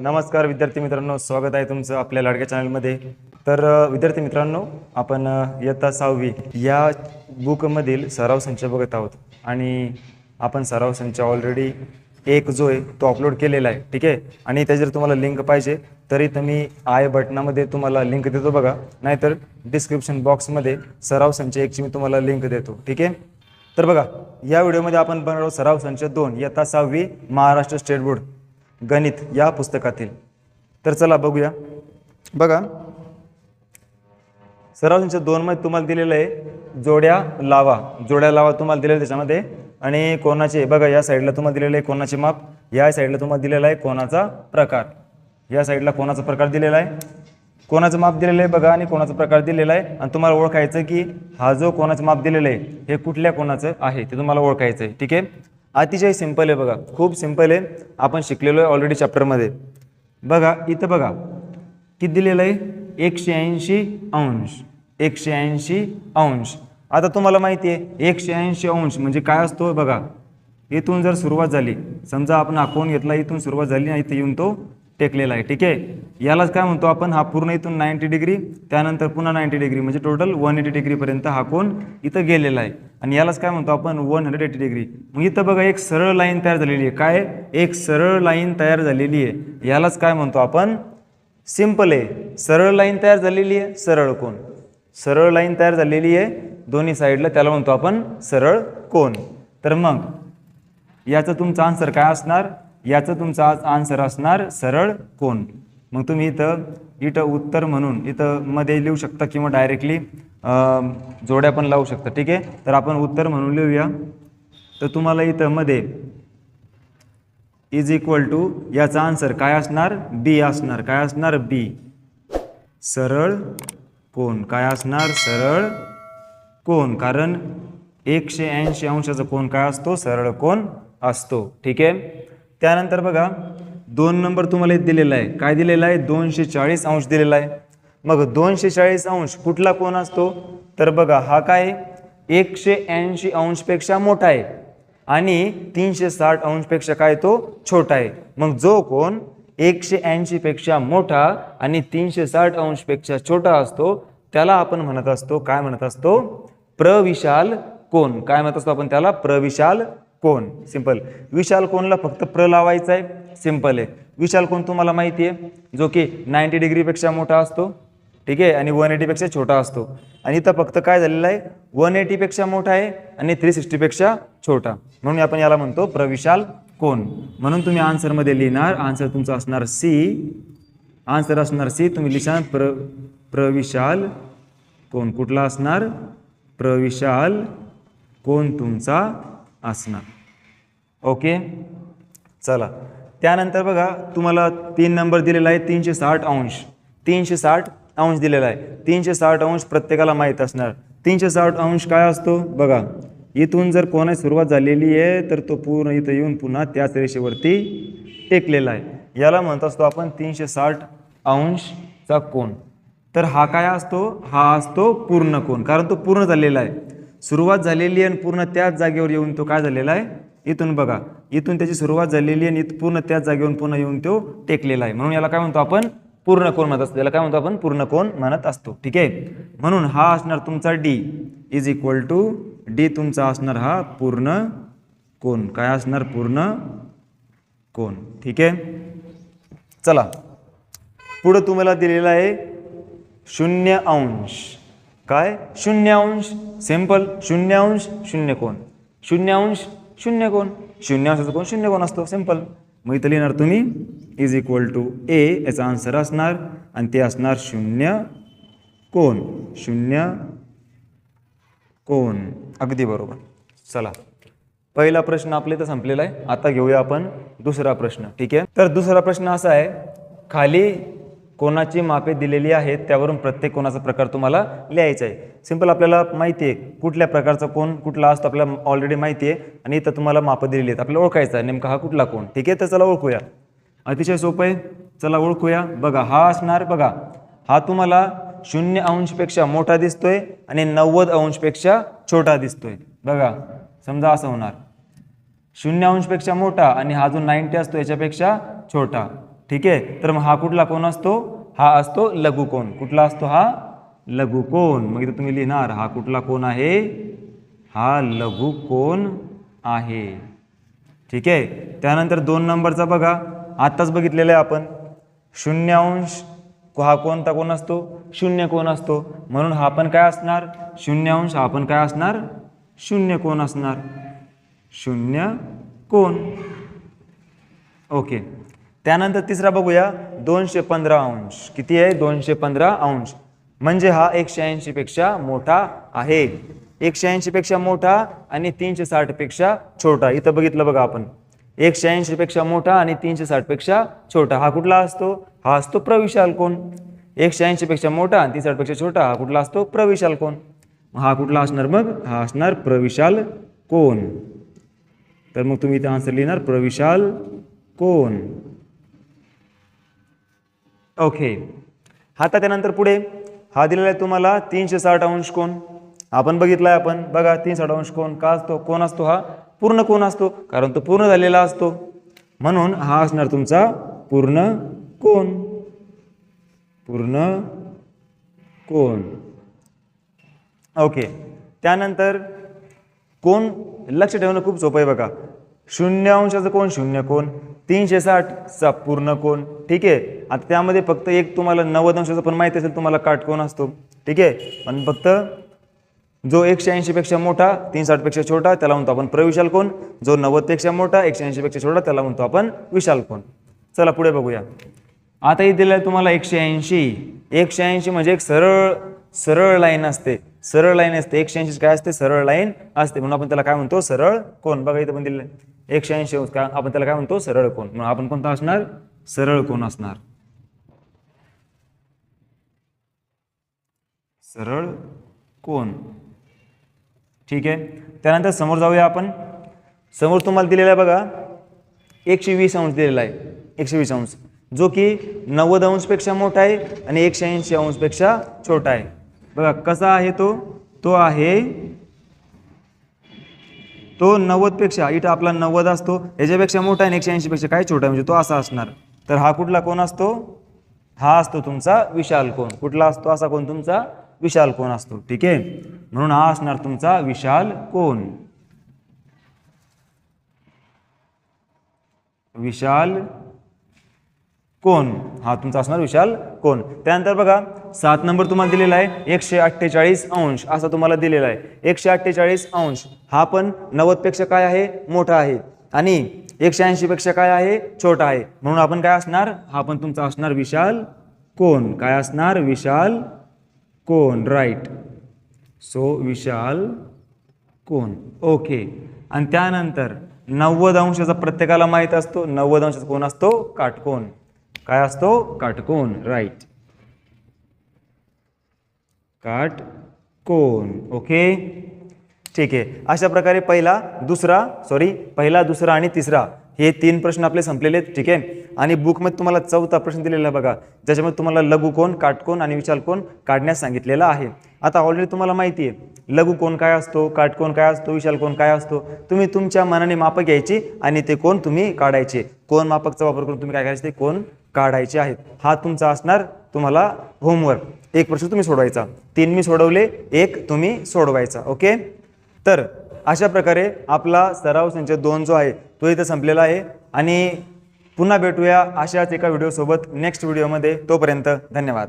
नमस्कार विद्यार्थी मित्रांनो स्वागत आहे तुमचं आपल्या लाडक्या चॅनलमध्ये. तर विद्यार्थी मित्रांनो आपण इयत्ता सहावी या बुकमधील सराव संच बघत आहोत. आणि आपण सराव संच ऑलरेडी एक जो आहे तो अपलोड केलेला आहे ठीक आहे? आणि त्याची जर तुम्हाला लिंक पाहिजे तरी तुम्ही आय बटनामध्ये तुम्हाला लिंक देतो बघा. नाहीतर डिस्क्रिप्शन बॉक्समध्ये सराव संच एकची मी तुम्हाला लिंक देतो ठीक आहे? तर बघा या व्हिडिओमध्ये आपण बनवलो सराव संच दोन इयत्ता सहावी महाराष्ट्र स्टेट बोर्ड गणित या पुस्तकातील. तर चला बघूया. बघा. सराव संच दोनमध्ये तुम्हाला दिलेलं आहे जोड्या लावा. जोड्या लावा तुम्हाला दिलेलं आहे त्याच्यामध्ये. आणि कोणाचे बघा या साईडला तुम्हाला दिलेलं आहे कोणाचे माप. या साईडला तुम्हाला दिलेला आहे कोणाचा प्रकार. या साईडला कोणाचा प्रकार दिलेला आहे? कोणाचं माप दिलेलं आहे बघा आणि कोणाचा प्रकार दिलेला आहे. आणि तुम्हाला ओळखायचं की हा जो कोणाचं माप दिलेलं आहे हे कुठल्या कोणाचं आहे ते तुम्हाला ओळखायचं आहे. ठीक आहे? अतिशय सिंपल आहे बघा. खूप सिंपल आहे. आपण शिकलेलो आहे ऑलरेडी चॅप्टरमध्ये बघा इथं बघा. किती दिलेलं आहे? एकशे ऐंशी अंश. एकशे ऐंशी अंश. आता तुम्हाला माहिती आहे एकशे ऐंशी अंश म्हणजे काय असतो बघा. इथून जर सुरुवात झाली समजा आपण हा घेतला इथून सुरुवात झाली ना इथे येऊन तो टेकलेला आहे. ठीक आहे? यालाच काय म्हणतो आपण? हा पूर्ण इथून नाईंटी डिग्री त्यानंतर पुन्हा नाईंटी डिग्री म्हणजे टोटल वन एटी डिग्रीपर्यंत हा कोण इथं गेलेला आहे. आणि यालाच काय म्हणतो आपण? वन हंड्रेड एटी डिग्री मग इथं बघा एक सरळ लाईन तयार झालेली आहे. काय? एक सरळ लाईन तयार झालेली आहे. यालाच काय म्हणतो आपण? सिंपल आहे. सरळ लाईन तयार झालेली आहे सरळ कोण सरळ लाईन तयार झालेली आहे दोन्ही साईडला त्याला म्हणतो आपण सरळ कोण तर मग याचं तुमचं आन्सर काय असणार? याचं तुमचं आज आन्सर असणार सरळ कोण? मग तुम्ही इथं इथं उत्तर म्हणून इथं मध्ये लिहू शकता किंवा डायरेक्टली जोड्या पण लावू शकता. ठीक आहे? तर आपण उत्तर म्हणून लिहूया. तर तुम्हाला इथं मध्ये इज इक्वल टू याचा आन्सर काय असणार? बी असणार. काय असणार? बी सरळ कोण? काय असणार? सरळ कोण? कारण एकशे ऐंशी अंशाचा कोण काय असतो? सरळ कोण असतो. ठीक आहे? त्यानंतर बघा दोन नंबर तुम्हाला इथे दिलेला आहे. काय दिलेला आहे? दोनशे चाळीस अंश दिलेला आहे. मग दोनशे चाळीस अंश कुठला कोण असतो? तर बघा हा काय एकशे ऐंशी अंशपेक्षा मोठा आहे. आणि तीनशे साठ अंशपेक्षा काय तो? छोटा आहे. मग जो कोण एकशे ऐंशीपेक्षा मोठा आणि तीनशे साठ अंशपेक्षा छोटा असतो त्याला आपण म्हणत असतो काय म्हणत असतो? प्रविशाल कोण काय म्हणत असतो आपण त्याला? प्रविशाल कोण? सिंपल विशाल कोणला फक्त प्र लावायचा आहे? सिंपल आहे. विशाल कोण तुम्हाला माहिती आहे? जो की नाईंटी डिग्रीपेक्षा मोठा असतो. ठीक आहे? आणि वन एटीपेक्षा छोटा असतो. आणि इथं फक्त काय झालेलं आहे? वन एटीपेक्षा मोठा आहे आणि थ्री सिक्स्टीपेक्षा छोटा. म्हणून आपण याला म्हणतो प्रविशाल कोण? म्हणून तुम्ही आन्सरमध्ये लिहिणार. आन्सर तुमचा असणार सी आन्सर असणार सी तुम्ही लिहिशाल प्र प्रविशाल कोण? कुठला असणार? प्रविशाल कोण तुमचा? असणार. ओके? चला. त्यानंतर बघा तुम्हाला तीन नंबर दिलेला आहे तीनशे साठ अंश. तीनशे साठ अंश दिलेला आहे. तीनशे साठ अंश प्रत्येकाला माहीत असणार. तीनशे साठ अंश काय असतो? बघा इथून जर कोणाची सुरुवात झालेली आहे तर तो पूर्ण इथं येऊन पुन्हा त्याच रेषेवरती टेकलेला आहे. याला म्हणत असतो आपण तीनशे साठ अंशचा कोण तर हा काय असतो? हा असतो पूर्ण कोण कारण तो पूर्ण झालेला आहे. सुरुवात झालेली आहे आणि पूर्ण त्याच जागेवर येऊन तो काय झालेला आहे? इथून बघा. इथून त्याची सुरुवात झालेली आहे आणि पूर्ण त्याच जागेवरून पुन्हा येऊन तो टेकलेला आहे. म्हणून याला काय म्हणतो आपण? पूर्ण कोण म्हणत असतो? याला काय म्हणतो आपण? पूर्ण कोण म्हणत असतो. ठीक आहे? म्हणून हा असणार तुमचा D is equal to D तुमचा असणार हा पूर्ण कोण. काय असणार? पूर्ण कोण. ठीक आहे? चला. पुढं तुम्हाला दिलेला आहे शून्य अंश. काय? शून्य अंश सिंपल शून्य अंश शून्य कोण शून्य अंश शून्य कोण शून्यांशाचा कोण शून्य कोण असतो. सिंपल. मग इथं लिहिणार तुम्ही इज इक्वल टू ए याचा आन्सर असणार आणि ते असणार शून्य कोण शून्य कोण अगदी बरोबर. चला. पहिला प्रश्न आपले इथं संपलेला आहे. आता घेऊया आपण दुसरा प्रश्न. ठीक आहे? तर दुसरा प्रश्न असा आहे खाली कोणाची मापे दिलेली आहेत त्यावरून प्रत्येक कोणाचा प्रकार तुम्हाला लिहायचा आहे. सिंपल आपल्याला माहिती आहे कुठल्या प्रकारचा कोण कुठला असतो आपल्याला ऑलरेडी माहिती आहे आणि इथं तुम्हाला मापं दिलेली आहेत. आपल्याला ओळखायचं आहे नेमका हा कुठला कोण? ठीक आहे तर चला ओळखूया. अतिशय सोपं आहे. चला ओळखूया. बघा हा असणार बघा हा तुम्हाला शून्य अंशपेक्षा मोठा दिसतोय आणि नव्वद अंशपेक्षा छोटा दिसतोय. बघा समजा असं होणार. शून्य अंशपेक्षा मोठा आणि हा जो नाईन्टी असतो याच्यापेक्षा छोटा. ठीक आहे? तर मग हा कुठला कोण असतो? हा असतो लघुकोण कुठला असतो हा? लघुकोण मग इथं तुम्ही लिहिणार हा कुठला कोण आहे? हा लघुकोण आहे. ठीक आहे? त्यानंतर दोन नंबरचा बघा. आत्ताच बघितलेलं आहे आपण. शून्य अंश हा कोणता कोण असतो? शून्य कोण असतो. म्हणून हा पण काय असणार? शून्य अंश हा पण काय असणार? शून्य कोण असणार? शून्य कोण. ओके. त्यानंतर तिसरा बघूया दोनशे पंधरा अंश. किती आहे? दोनशे पंधरा अंश. म्हणजे हा एकशे ऐंशीपेक्षा मोठा आहे. एकशे ऐंशीपेक्षा मोठा आणि तीनशे साठपेक्षा छोटा. इथं बघितलं बघा आपण. एकशे ऐंशीपेक्षा मोठा आणि तीनशे साठपेक्षा छोटा. हा कुठला असतो? हा असतो प्रविशाल कोण? एकशे ऐंशीपेक्षा मोठा आणि तीनशे साठपेक्षा छोटा हा कुठला असतो? प्रविशाल कोण? हा कुठला असणार मग? हा असणार प्रविशाल कोण? तर मग तुम्ही इथे आन्सर लिहिणार प्रविशाल कोण? ओके आता त्यानंतर पुढे. हा दिलेला आहे तुम्हाला तीनशे साठ अंश कोण आपण बघितला आहे आपण. बघा तीन साठ अंश कोण का असतो? कोण असतो हा? पूर्ण कोण असतो. कारण तो पूर्ण झालेला असतो. म्हणून हा असणार तुमचा पूर्ण कोण पूर्ण कोण ओके त्यानंतर कोण लक्ष ठेवणं खूप सोपं आहे बघा. शून्य अंशाचं कोण शून्य कोण तीनशे साठचा पूर्ण कोण? ठीक आहे. आता त्यामध्ये फक्त एक तुम्हाला नव्वद अंशाचं पण माहिती असेल तुम्हाला काटकोण असतो? ठीक आहे. पण फक्त जो एकशे ऐंशीपेक्षा मोठा तीन साठपेक्षा छोटा त्याला म्हणतो आपण प्रविशाल कोण. जो नव्वदपेक्षा मोठा एकशे ऐंशीपेक्षा छोटा त्याला म्हणतो आपण विशाल कोण. चला पुढे बघूया. आता दिलं आहे तुम्हाला एकशे ऐंशी. एकशे ऐंशी म्हणजे एक सरळ सरळ लाईन असते. सरळ लाईन असते. एकशे ऐंशी काय असते? सरळ लाईन असते. म्हणून आपण त्याला काय म्हणतो? सरळ कोण बघा इथं पण दिलेलं आहे. एकशे ऐंशी अंश का? आपण त्याला काय म्हणतो? सरळ कोण म्हणून आपण कोणता असणार? सरळ कोण असणार. सरळ कोण ठीक आहे? त्यानंतर समोर जाऊया आपण. समोर तुम्हाला दिलेला आहे बघा. एकशे वीस अंश दिलेला आहे. एकशे वीस अंश. जो की नव्वद अंशपेक्षा मोठा आहे आणि एकशे ऐंशी अंशपेक्षा छोटा आहे. बघा कसा आहे तो? तो आहे तो नव्वदपेक्षा इथं आपला नव्वद असतो. याच्यापेक्षा मोठा आहे आणि एकशे ऐंशीपेक्षा काय छोटा म्हणजे तो असा असणार. तर हा कुठला कोण असतो? हा असतो तुमचा विशाल कोण. कुठला असतो? असा कोण तुमचा विशाल कोण असतो. ठीक आहे? म्हणून हा असणार तुमचा विशाल कोण. विशाल कोण? हा तुमचा असणार विशाल कोण? त्यानंतर बघा सात नंबर तुम्हाला दिलेला आहे एकशे अठ्ठेचाळीस अंश असा तुम्हाला दिलेला आहे. एकशे अठ्ठेचाळीस अंश हा पण नव्वदपेक्षा काय आहे? मोठा आहे. आणि एकशे ऐंशीपेक्षा काय आहे? छोटा आहे. म्हणून आपण काय असणार? हा पण तुमचा असणार विशाल कोण? काय असणार? विशाल कोण? राईट सो विशाल कोण? ओके आणि त्यानंतर नव्वद अंशाचा प्रत्येकाला माहीत असतो नव्वद अंशाचा कोण असतो? काटकोण काय असतो? काटकोण राईट काटकोण ओके? ठीक आहे. अशा प्रकारे पहिला दुसरा सॉरी पहिला दुसरा आणि तिसरा हे तीन प्रश्न आपले संपलेले आहेत ठीक आहे? आणि बुकमध्ये तुम्हाला चौथा प्रश्न दिलेला आहे बघा ज्याच्यामध्ये तुम्हाला लघुकोण काटकोण आणि विशाल कोण काढण्यास सांगितलेला आहे. आता ऑलरेडी तुम्हाला माहिती आहे लघुकोण काय असतो काटकोण काय असतो विशाल कोण काय असतो? तुम्ही तुमच्या मनाने मापक घ्यायची आणि ते कोण तुम्ही काढायचे. कोण मापकचा वापर करून तुम्ही काय करायचे? ते कोण काढायचे आहेत. हा तुमचा असणार तुम्हाला होमवर्क एक प्रश्न तुम्ही सोडवायचा. तीन मी सोडवले एक तुम्ही सोडवायचा. ओके तर अशा प्रकारे आपला सराव संच दोन जो आहे तो इथं संपलेला आहे. आणि पुन्हा भेटूया अशाच एका व्हिडिओसोबत नेक्स्ट व्हिडिओमध्ये तोपर्यंत धन्यवाद.